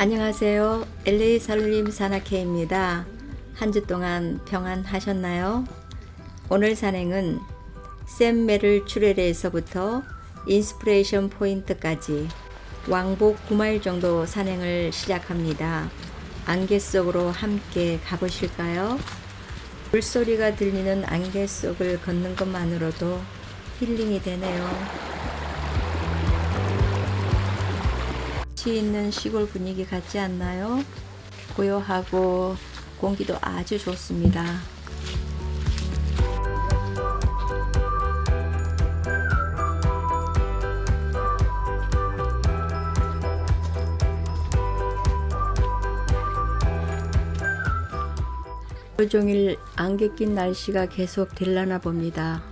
안녕하세요. LA 살림 산악회입니다. 한 주 동안 평안하셨나요? 오늘 산행은 샘메를 출애레에서부터 인스피레이션 포인트까지 왕복 9마일 정도 산행을 시작합니다. 안개 속으로 함께 가보실까요? 물소리가 들리는 안개 속을 걷는 것만으로도 힐링이 되네요. 치 있는 시골 분위기 같지 않나요? 고요하고 공기도 아주 좋습니다. 하루 종일 안개 낀 날씨가 계속 될라나 봅니다.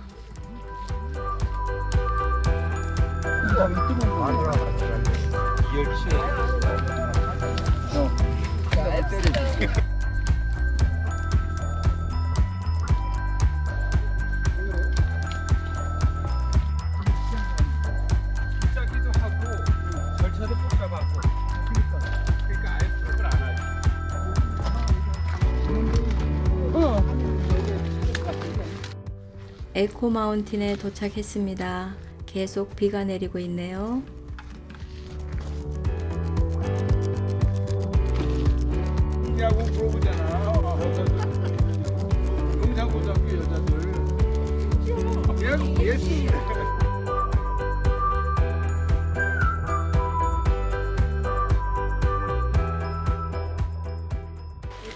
에코 마운틴에 도착했습니다. 계속 비가 내리고 있네요.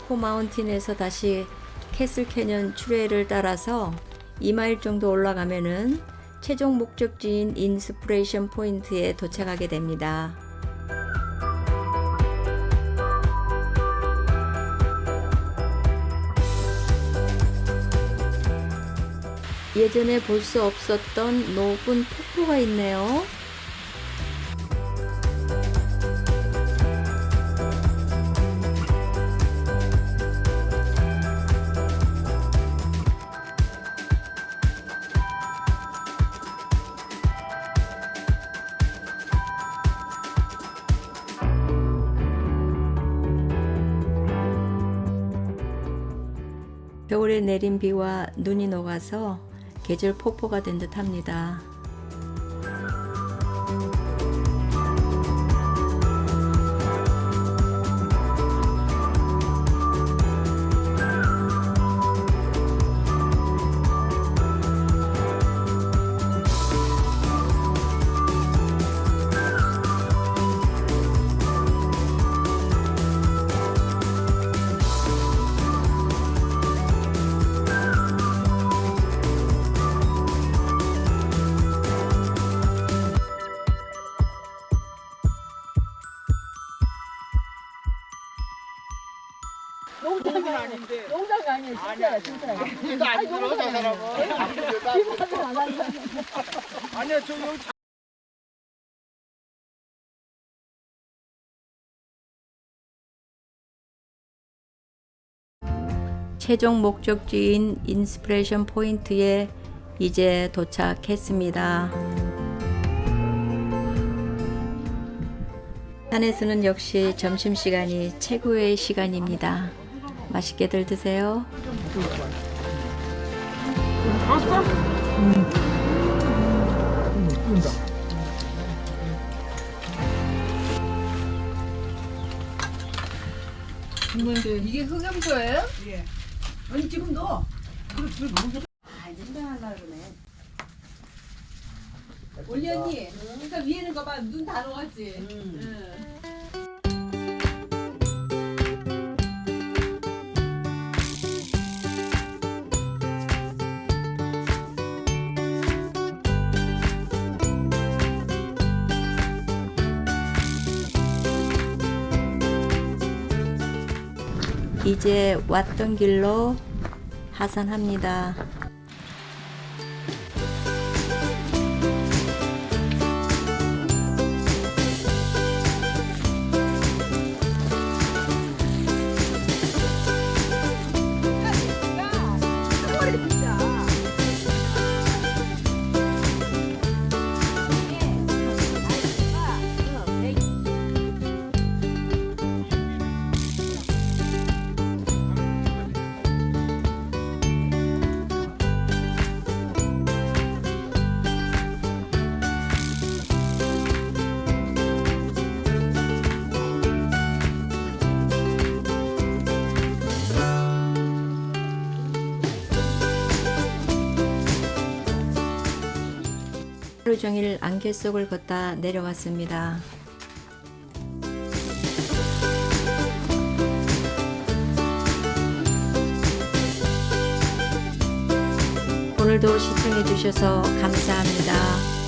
에코 마운틴에서 다시 캐슬 캐년 출애를 따라서 2마일 정도 올라가면은 최종 목적지인 인스프레이션 포인트에 도착하게 됩니다. 예전에 볼 수 없었던 높은 폭포가 있네요. 겨울에 내린 비와 눈이 녹아서 계절 폭포가 된 듯 합니다. 농장이 아닌데. 농장이 아니에요. 진짜야, 진짜야. 이거 안 들어, 저 사람은. 기분이 안 난다. 아니야, 저 형. 최종 목적지인 인스피레이션 포인트에 이제 도착했습니다. 산에서는 역시 점심시간이 최고의 시간입니다. 맛있게들 드세요. 이게 흑염소예요? 예. 아니 지금 너. 아, 이제 그러네. 올리 언니. 그러니까 위에는 거봐 눈 다 녹았지. 음. 응. 이제 왔던 길로 하산합니다. 종일 안개 속을 걷다 내려왔습니다. 오늘도 시청해 주셔서 감사합니다.